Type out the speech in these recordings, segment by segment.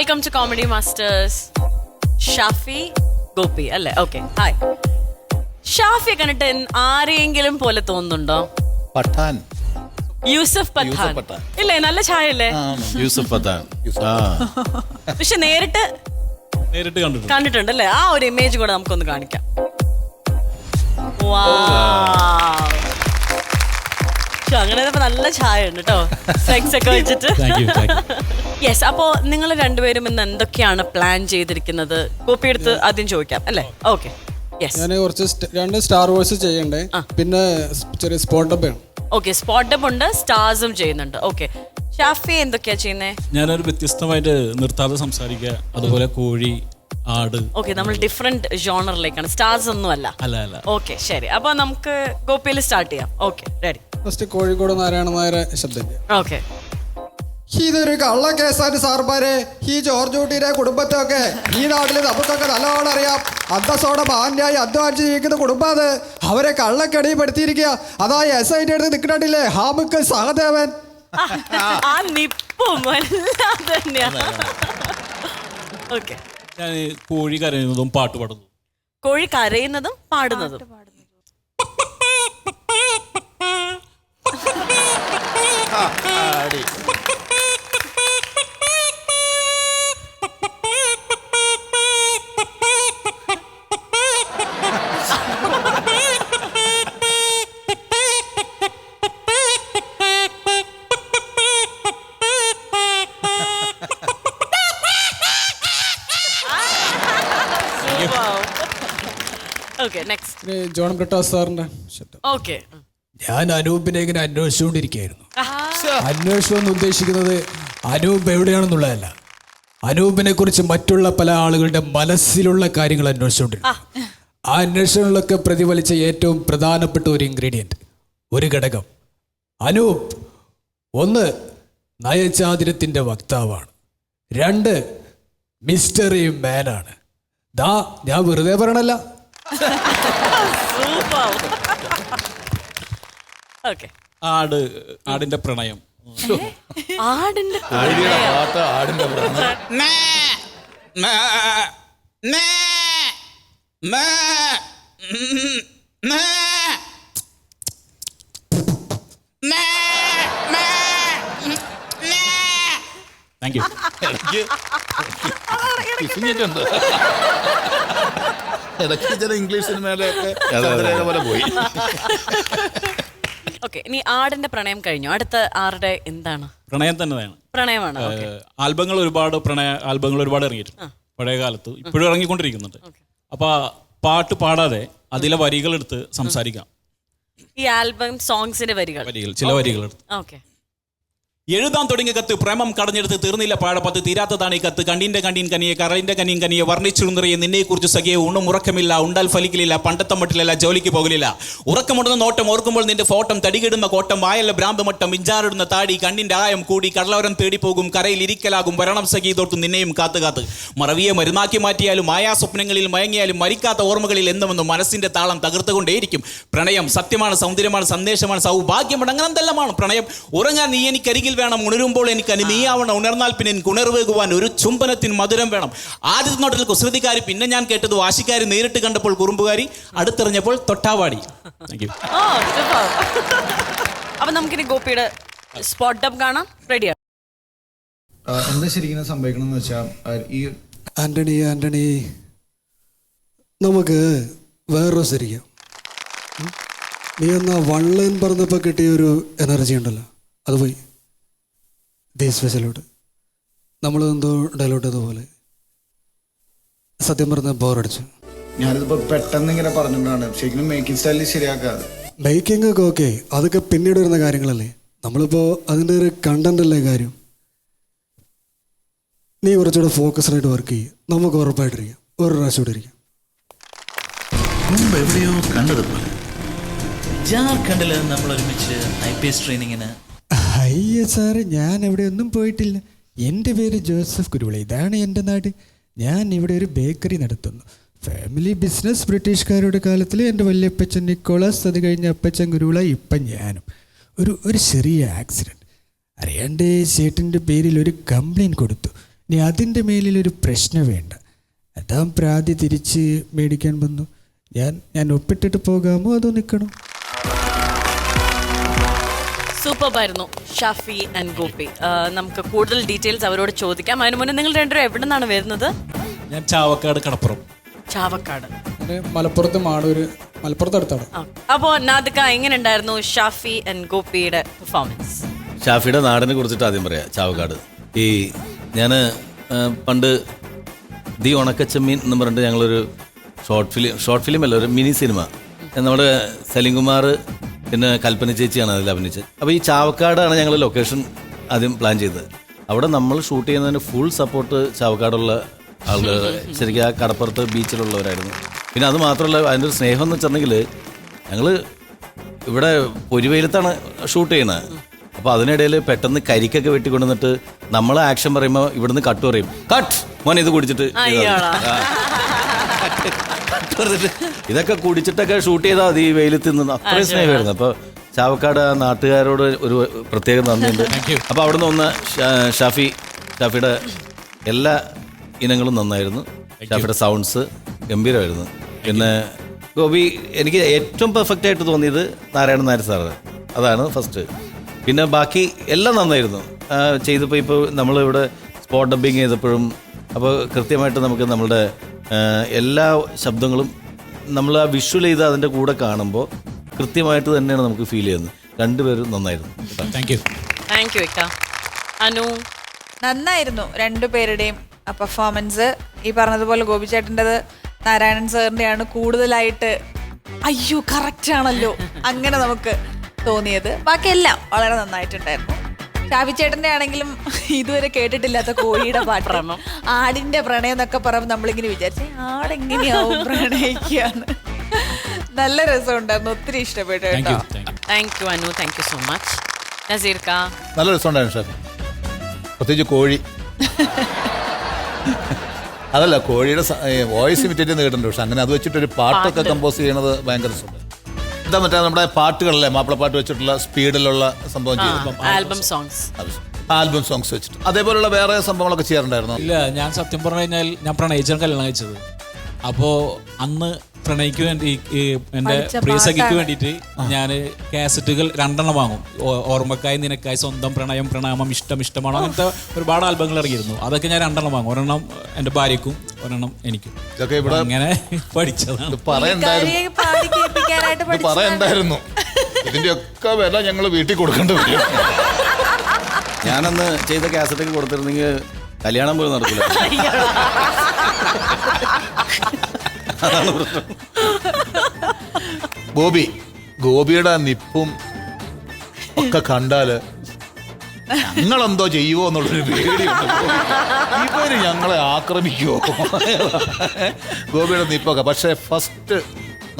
Welcome to comedy masters Shafi? Gopi അല്ലേ? Okay hi ഷാഫിയെ കണ്ടിട്ട് ആരെയെങ്കിലും പോലെ തോന്നുന്നുണ്ടോ? പഠാൻ. യൂസഫ് പത്താൻ പത്താൻ. ഇല്ലേ? നല്ല ചായ അല്ലേ യൂസഫ് പഠാൻ. ആ. പക്ഷെ നേരിട്ട് നേരിട്ട് കണ്ടിട്ടുണ്ട്. കണ്ടിട്ടുണ്ട് അല്ലേ? ആ ഒരു ഇമേജ് കൂടെ നമുക്കൊന്ന് കാണിക്കാം. Wow. അങ്ങനെ നല്ല ചായ ഉണ്ട് കേട്ടോ ഫ്ലെക്സ് ഒക്കെ വെച്ചിട്ട്. യെസ് അപ്പോ നിങ്ങൾ രണ്ടുപേരും ഇന്ന് എന്തൊക്കെയാണ് പ്ലാൻ ചെയ്തിരിക്കുന്നത്? കോപ്പി എടുത്ത് ആദ്യം ചോദിക്കാം അല്ലേ? ഓക്കെ യെസ് ഞാൻ കുറച്ച് രണ്ട് സ്റ്റാർ വോയ്സ് ചെയ്യണ്ടേ. പിന്നെ ചെറിയ spot up okay spot up ഉണ്ട് സ്റ്റാർസും ചെയ്യുന്നുണ്ട്. ഓക്കെ ഷാഫി എന്തൊക്കെയാ ചെയ്യുന്നേ? ഞാനൊരു വ്യത്യസ്തമായിട്ട് നിർത്താതെ സംസാരിക്കുക. അതുപോലെ കോഴി ആട്. ഓക്കെ നമ്മൾ ഡിഫറെന്റ് ജോണറിലേക്കാണ് സ്റ്റാർസ് ഒന്നും അല്ല അല്ല അല്ല. ഓക്കെ ശരി. അപ്പൊ നമുക്ക് ഗോപിയിൽ സ്റ്റാർട്ട് ചെയ്യാം. Okay ready first Kozhikode Narayana നായരെ ശബ്ദം. ഓക്കെ. ഇതൊരു കള്ള കേസാണ് സാർമാരെ. ഈ ജോർജ് കുട്ടിയുടെ കുടുംബത്തെയൊക്കെ ഈ നാട്ടിൽ നമുക്കൊക്കെ നല്ലവണ്ണം അറിയാം. അന്തസ്സോടെ മാന്യായി അധ്വാനിച്ച് ജീവിക്കുന്ന കുടുംബം അത്. അവരെ കള്ളക്കടിയപ്പെടുത്തിയിരിക്കുക അതാ എസ് ഐ ടി എടുത്ത് നിൽക്കണ്ടില്ലേ ഹാമുക്ക് സഹദേവൻ. ആ നിപ്പും എല്ലാം തന്നെയാ. ഓക്കെ. ഞാൻ ഈ കോഴി കരയുന്നതും പാട്ട് പാടുന്നു കോഴി കരയുന്നതും പാടുന്നതും. നെക്സ്റ്റ് ജോൺ ബ്രിട്ടാസ് സാറിന്റെ ശബ്ദം ഓക്കെ ഞാൻ അനൂപിനെ ഇങ്ങനെ അന്വേഷിച്ചുകൊണ്ടിരിക്കുകയായിരുന്നു. അന്വേഷണം എന്ന് ഉദ്ദേശിക്കുന്നത് അനൂപ് എവിടെയാണെന്നുള്ളതല്ല. അനൂപിനെ കുറിച്ച് മറ്റുള്ള പല ആളുകളുടെ മനസ്സിലുള്ള കാര്യങ്ങൾ അന്വേഷിച്ചുകൊണ്ടിരുന്നു. ആ. അന്വേഷണങ്ങളിലൊക്കെ പ്രതിഫലിച്ച ഏറ്റവും പ്രധാനപ്പെട്ട ഒരു ഇൻഗ്രീഡിയന്റ് ഒരു ഘടകം. അനൂപ് ഒന്ന് നയചാതിരത്തിന്റെ വക്താവാണ്. രണ്ട് മിസ്റ്ററി മാനാണ്. ദാ ഞാൻ വെറുതെ പറയണല്ല. ഓക്കെ. ആട് ആടിന്റെ പ്രണയം. ആടിന്റെ പാട്ട് ആടിന്റെ പ്രാണം. താങ്ക് യു ഇടയ്ക്ക് പിശുങ്ങിയിട്ടുണ്ട് ഇടയ്ക്ക് ചില ഇംഗ്ലീഷ് സിനിമയിലൊക്കെ പോലെ പോയി. ഓക്കെ ഇനി ആടിന്റെ പ്രണയം കഴിഞ്ഞു. അടുത്ത ആരുടെ എന്താണ്? പ്രണയം തന്നെയാണ്. പ്രണയമാണ് ആൽബങ്ങൾ ഒരുപാട് പ്രണയ ആൽബങ്ങൾ ഒരുപാട് ഇറങ്ങിയിട്ടുണ്ട് പഴയ കാലത്ത്. ഇപ്പോഴും ഇറങ്ങിക്കൊണ്ടിരിക്കുന്നുണ്ട്. അപ്പൊ പാട്ട് പാടാതെ അതിലെ വരികൾ എടുത്ത് സംസാരിക്കാം. ഈ ആൽബം സോങ്സിന്റെ വരികൾ. വരികൾ ചില വരികൾ എടുത്ത് ഓക്കെ എഴുതാൻ തുടങ്ങിയ കത്ത് പ്രേമം കടഞ്ഞെടുത്ത് തീർന്നില്ല പാഴപ്പത്ത് തീരാത്തതാണ് ഈ കത്ത്. കണ്ണിന്റെ കണ്ണീൻ കനിയെ കരളിന്റെ കനിയും കനിയെ വർണിച്ചിരുന്നറിയെ നിന്നെക്കുറിച്ച് സഖിയെ ഉണ്ണും ഉറക്കമില്ല ഉണ്ടാൽ ഫലിക്കില്ല പണ്ടത്തെ മട്ടിലല്ല ജോലിക്ക് പോകലില്ല. ഉറക്കമുണ്ടെന്ന് നോട്ടം ഓർക്കുമ്പോൾ നിന്റെ ഫോട്ടം തടികിടുന്ന കോട്ടം വായല്ല ഭ്രാന്തമട്ടം ഇഞ്ചാറിടുന്ന താടി കണ്ണിന്റെ ആയം കൂടി കടലോരം തേടിപ്പോകും കരയിൽ ഇരിക്കലാകും വരണം സഖി തോർത്ത് നിന്നെയും കാത്തു കാത്ത്. മറവിയെ മരുന്നാക്കി മാറ്റിയാലും മായാ സ്വപ്നങ്ങളിൽ മയങ്ങിയാലും മരിക്കാത്ത ഓർമ്മകളിൽ എന്നുമെന്നും മനസ്സിന്റെ താളം തകർത്തുകൊണ്ടേയിരിക്കും. പ്രണയം സത്യമാണ് സൗന്ദര്യമാണ് സന്ദേശമാണ് സൗഭാഗ്യമാണ് അങ്ങനെ എന്തെല്ലാമാണ് പ്രണയം? ഉറങ്ങാൻ നീ എനിക്ക് അരികിൽ വേണം ഉണരുമ്പോൾ എനിക്ക് അനി നീയാവണം. ഉണർന്നാൽ പിന്നെ എനിക്ക് ഉണർവേകുവാൻ ഒരു ചുംബനത്തിന് മധുരം വേണം. ആദ്യത്തെ നോട്ടിൽ കുസൃതിക്കാരി പിന്നെ ഞാൻ കേട്ടത് വാശിക്കാരി നേരിട്ട് കണ്ടപ്പോൾ കുറുമ്പുകാരി അടുത്തെറിഞ്ഞപ്പോൾ തൊട്ടാവാടി. താങ്ക് യു അപ്പൊ നമുക്കിനി ഗോപിയുടെ സ്പോട്ട് അപ്പ് കാണാം. റെഡിയാണ് എന്താ ശരിക്കും സംഭവിക്കണം വെച്ചാൽ ഈ ആന്റണി ആന്റണി. നമുക്ക് വേറൊരു ശരിക്കാം? നീ എന്നാ വള്ളൻ പറഞ്ഞപ്പോൾ കിട്ടിയ ഒരു എനർജി ഉണ്ടല്ലോ. അത് പോയി. ദേ സ്പെഷ്യലോട്ട് നമ്മൾ എന്തോ ഡയലോട്ട് അതുപോലെ സത്യം പറഞ്ഞ ബോറടിച്ചു ഞാനിതിപ്പോ പെട്ടെന്ന് ഇങ്ങനെ പറഞ്ഞിട്ടാണ് ശരിക്കും മേക്കിംഗ് സ്റ്റൈലിൽ ശരിയാക്കാതെ. മേക്കിംഗ് ഒക്കെ ഓക്കെ അതൊക്കെ പിന്നീട് വരുന്ന കാര്യങ്ങളല്ലേ? നമ്മളിപ്പോ അതിന്റെ ഒരു കണ്ടന്റ് അല്ലേ കാര്യം? നീ കുറച്ചുകൂടെ ഫോക്കസ്ഡ് ആയിട്ട് വർക്ക് ചെയ്യും. നമുക്ക് ഉറപ്പായിട്ടിരിക്കാം. ഒരു പ്രാവശ്യം കൂടെ ഇരിക്കാം. മുമ്പ് എവിടെയോ കണ്ടതുപോലെ. ജാർഖണ്ഡിൽ നമ്മൾ ഒരുമിച്ച് ഐ പി എസ് ട്രെയിനിങ്ങിന് അയ്യ സാറ് ഞാൻ അവിടെ ഒന്നും പോയിട്ടില്ല. എന്റെ പേര് ജോസഫ് കുരുവിള. ഇതാണ് എന്റെ നാട്. ഞാൻ ഇവിടെ ഒരു ബേക്കറി നടത്തുന്നു. ഫാമിലി ബിസിനസ് ബ്രിട്ടീഷുകാരുടെ കാലത്തിൽ എന്റെ വല്യപ്പച്ചൻ നിക്കോളാസ് അത് കഴിഞ്ഞ അപ്പച്ചൻ കുരുവിള ഇപ്പം ഞാനും. ഒരു ഒരു ചെറിയ ആക്സിഡന്റ്. അറിയാണ്ട് ചേട്ടന്റെ പേരിൽ ഒരു കംപ്ലയിന്റ് കൊടുത്തു. ഇനി അതിന്റെ മേലിലൊരു പ്രശ്നം വേണ്ട. അതാ പ്രാതി തിരിച്ച് മേടിക്കാൻ വന്നു. ഞാൻ ഞാൻ ഒപ്പിട്ടിട്ട് പോകാമോ അതോ നിൽക്കണോ? സൂപ്പർബായിരുന്നു. ഷാഫി ആൻഡ് ഗോപി. നമുക്ക് കൂടുതൽ ഡീറ്റെയിൽസ് അവരോട് ചോദിക്കാം. അതിനു മുന്നേ നിങ്ങൾ രണ്ടുപേരും എവിടെ നിന്നാണ് വരുന്നത്? ഞാൻ ചാവക്കാട് കടപ്പുറം. ചാവക്കാട്. മലപ്പുറത്ത് മാടൂര് മലപ്പുറത്ത് അടുത്താണ്. അപ്പോ നാദിക എങ്ങനെ ഉണ്ടായിരുന്നു ഷാഫി ആൻഡ് ഗോപിയുടെ പെർഫോമൻസ് ഷാഫിയുടെ നാടിനെ കുറിച്ചിട്ട് ആദ്യം പറയാ ചാവക്കാട്. ഈ ഞാൻ പണ്ട് ദി ഉണക്കച്ചമ്മീൻ എന്ന് പറഞ്ഞിട്ട് ഞങ്ങളൊരു ഷോർട്ട് ഫിലിം ഷോർട്ട് ഫിലിം അല്ല ഒരു മിനി സിനിമ നമ്മുടെ സലിംകുമാർ പിന്നെ കൽപ്പന ചേച്ചിയാണ് അതിൽ അഭിനയിച്ചത്. അപ്പോൾ ഈ ചാവക്കാടാണ് ഞങ്ങൾ ലൊക്കേഷൻ ആദ്യം പ്ലാൻ ചെയ്തത്. അവിടെ നമ്മൾ ഷൂട്ട് ചെയ്യുന്നതിന് ഫുൾ സപ്പോർട്ട് ചാവക്കാടുള്ള ആളുകൾ ശരിക്കും ആ കടപ്പുറത്ത് ബീച്ചിലുള്ളവരായിരുന്നു പിന്നെ അത് മാത്രമല്ല അതിന്റെ ഒരു സ്നേഹം എന്ന് വെച്ചിട്ടുണ്ടെങ്കിൽ ഞങ്ങൾ ഇവിടെ പൊരുവെയിലത്താണ് ഷൂട്ട് ചെയ്യുന്നത്. അപ്പോൾ അതിനിടയിൽ പെട്ടെന്ന് കരിക്കൊക്കെ വെട്ടിക്കൊണ്ടുവന്നിട്ട് നമ്മൾ ആക്ഷൻ പറയുമ്പോൾ ഇവിടുന്ന് കട്ട് പറയും. കട്ട് മോൻ ഇത് കുടിച്ചിട്ട് പറഞ്ഞിട്ട് ഇതൊക്കെ കുടിച്ചിട്ടൊക്കെ ഷൂട്ട് ചെയ്താൽ മതി ഈ വെയിലത്ത് നിന്ന്. അത്രയും സ്നേഹമായിരുന്നു. അപ്പോൾ ചാവക്കാട് ആ നാട്ടുകാരോട് ഒരു പ്രത്യേക നന്ദിയുണ്ട്. അപ്പോൾ അവിടുന്ന് ഒന്ന് ഷാഫി ഷാഫിയുടെ എല്ലാ ഇനങ്ങളും നന്നായിരുന്നു. ഷാഫിയുടെ സൗണ്ട്സ് ഗംഭീരമായിരുന്നു. പിന്നെ ഗോപി എനിക്ക് ഏറ്റവും പെർഫെക്റ്റ് ആയിട്ട് തോന്നിയത് നാരായണൻ നായർ സാറ് അതാണ് ഫസ്റ്റ് പിന്നെ ബാക്കി എല്ലാം നന്നായിരുന്നു. ചെയ്തപ്പോൾ ഇപ്പോൾ നമ്മളിവിടെ സ്പോട്ട് ഡബിങ് ചെയ്തപ്പോഴും അപ്പോൾ കൃത്യമായിട്ട് നമുക്ക് നമ്മളുടെ എല്ലാ ശബ്ദങ്ങളും നമ്മൾ ആ വിഷ്വൽ ചെയ്ത് അതിന്റെ കൂടെ കാണുമ്പോൾ കൃത്യമായിട്ട് തന്നെയാണ് നമുക്ക് ഫീൽ ചെയ്യുന്നത്. രണ്ടുപേരും നന്നായിരുന്നു. Thank you thank you Anu? നന്നായിരുന്നു രണ്ടുപേരുടെയും പെർഫോമൻസ് ഈ പറഞ്ഞതുപോലെ ഗോപിച്ചേട്ടന്റെത് നാരായണൻ സാറിന്റെയാണ് കൂടുതലായിട്ട് അയ്യോ കറക്റ്റ് ആണല്ലോ. അങ്ങനെ നമുക്ക് തോന്നിയത്. ബാക്കിയെല്ലാം വളരെ നന്നായിട്ടുണ്ടായിരുന്നു. ഷാബിച്ചേട്ടന്റെ ആണെങ്കിലും ഇതുവരെ കേട്ടിട്ടില്ലാത്ത കോഴിയുടെ പാട്ട്. ആടിന്റെ പ്രണയം എന്നൊക്കെ പറയുമ്പോൾ നമ്മളിങ്ങനെ വിചാരിച്ചു ആടെങ്ങനെയാവും പ്രണയിക്കാന്ന്. നല്ല രസമുണ്ടായിരുന്നു. ഒത്തിരി ഇഷ്ടപ്പെട്ടു താങ്ക് യു കേട്ടോ. Thank you Anu thank you so much നല്ല രസമുണ്ടായിരുന്നു ഷാഫി പ്രത്യേകിച്ച് കോഴി. അതല്ല കോഴിയുടെ വോയിസ് ഇമിറ്റേറ്റ് ചെയ്ത് കേട്ടിട്ടുണ്ട്. പക്ഷെ അങ്ങനെ അത് വെച്ചിട്ടൊരു പാട്ടൊക്കെ കമ്പോസ് ചെയ്യണത് ഭയങ്കര രസമുണ്ട്. എന്താ മറ്റേ നമ്മുടെ പാട്ടുകളല്ലേ മാപ്പിളപ്പാട്ട് വെച്ചിട്ടുള്ള സ്പീഡിലുള്ള സംഭവം ചെയ്തു ആൽബം സോങ്സ് ആൽബം സോങ്സ് വെച്ചിട്ട്. അതേപോലെയുള്ള വേറെ സംഭവങ്ങളൊക്കെ ചെയ്യാറുണ്ടായിരുന്നു? ഇല്ല ഞാൻ സത്യം പറഞ്ഞു കഴിഞ്ഞാൽ ഞാൻ പ്രണയിച്ചാണ് കല്യാണം കഴിച്ചത്. അപ്പോ അന്ന് പ്രണയിക്ക് വേണ്ടി ഈ എന്റെ പഠിച്ച പ്രിയ സഖിക്ക് പാട്ടാണ്. വേണ്ടിയിട്ട് ഞാൻ കാസറ്റുകൾ രണ്ടെണ്ണം വാങ്ങും. ഓർമ്മക്കായ നിനക്കായി സ്വന്തം പ്രണയം പ്രണാമം ഇഷ്ടം ഇഷ്ടമാണോ. അങ്ങനത്തെ ഒരുപാട് ആൽബങ്ങൾ ഇറങ്ങിയിരുന്നു. അതൊക്കെ ഞാൻ രണ്ടെണ്ണം വാങ്ങും. ഒരെണ്ണം എന്റെ ഭാര്യക്കും ഒരെണ്ണം എനിക്കും. ഇതൊക്കെ ഇവിടെ അങ്ങനെ പഠിച്ചതാണ്. പറയണ്ടായിരുന്നു. കാര്യമായി പാടി കേൾപ്പിക്കാനായിട്ട് ഇത് പഠിച്ചതാണ്. പറയണ്ടായിരുന്നു. ഇതിന്റെ ഒക്കെ വില ഞങ്ങൾ വീട്ടിൽ കൊടുക്കേണ്ടി വരും. ഞാനന്ന് ചെയ്ത കാസറ്റൊക്കെ കൊടുത്തിരുന്നെങ്കിൽ കല്യാണം പോലും നടക്കില്ല. അതാണ് പ്രശ്നം. ഗോപി ഗോപിയുടെ നിപ്പും ഒക്കെ കണ്ടാൽ ഞങ്ങളെന്തോ ചെയ്യുമോ എന്നുള്ളൊരു പേടിയുണ്ട്. ഇവർ ഞങ്ങളെ ആക്രമിക്കുമോ ഗോപിയുടെ നിപ്പൊക്കെ. പക്ഷേ ഫസ്റ്റ്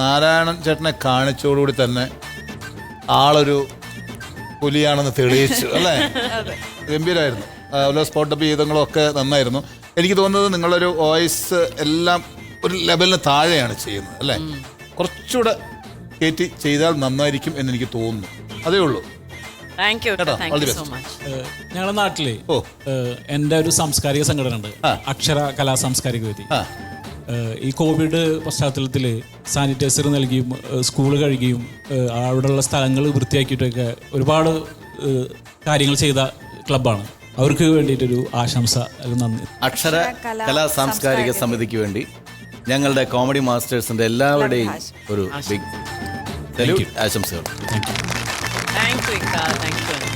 നാരായണൻ ചേട്ടനെ കാണിച്ചോടുകൂടി തന്നെ ആളൊരു പുലിയാണെന്ന് തെളിയിച്ചു അല്ലേ? ഗംഭീരമായിരുന്നു ഓരോ സ്പോട്ട് അപ്പ് ചെയ്തങ്ങളും ഒക്കെ നന്നായിരുന്നു. എനിക്ക് തോന്നുന്നത് നിങ്ങളൊരു വോയിസ് എല്ലാം ഒരു ലെവലിന് താഴെയാണ് ചെയ്യുന്നത് അല്ലേ? കുറച്ചുകൂടെ കയറ്റി ചെയ്താൽ നന്നായിരിക്കും എന്ന് എനിക്ക് തോന്നുന്നു. അതേ ഉള്ളൂ. താങ്ക് യു കേട്ടോ, thank all the you best. So much ഏഹ് ഞങ്ങളുടെ നാട്ടിൽ ഓ. ഏഹ് എന്റെ ഒരു സാംസ്കാരിക സംഘടന ഉണ്ട് ആ. അക്ഷര കലാ സാംസ്കാരിക വേദി. ആ. ഏഹ് ഈ കോവിഡ് പശ്ചാത്തലത്തിൽ സാനിറ്റൈസർ നൽകിയും ഏഹ് സ്കൂൾ കഴുകിയും ഏഹ് അവിടെയുള്ള സ്ഥലങ്ങൾ വൃത്തിയാക്കിയിട്ടൊക്കെ ഒരുപാട് ഏഹ് കാര്യങ്ങൾ ചെയ്ത ക്ലബ്ബാണ് അവർക്ക് വേണ്ടിയിട്ടൊരു ആശംസ അല്ലെങ്കിൽ നന്ദി. അക്ഷര കലാ സാംസ്കാരിക സമിതിക്ക് വേണ്ടി ഞങ്ങളുടെ കോമഡി മാസ്റ്റേഴ്സിന്റെ എല്ലാവരുടെയും ഒരു ബിഗ് ആശംസകൾ. Thank you thank U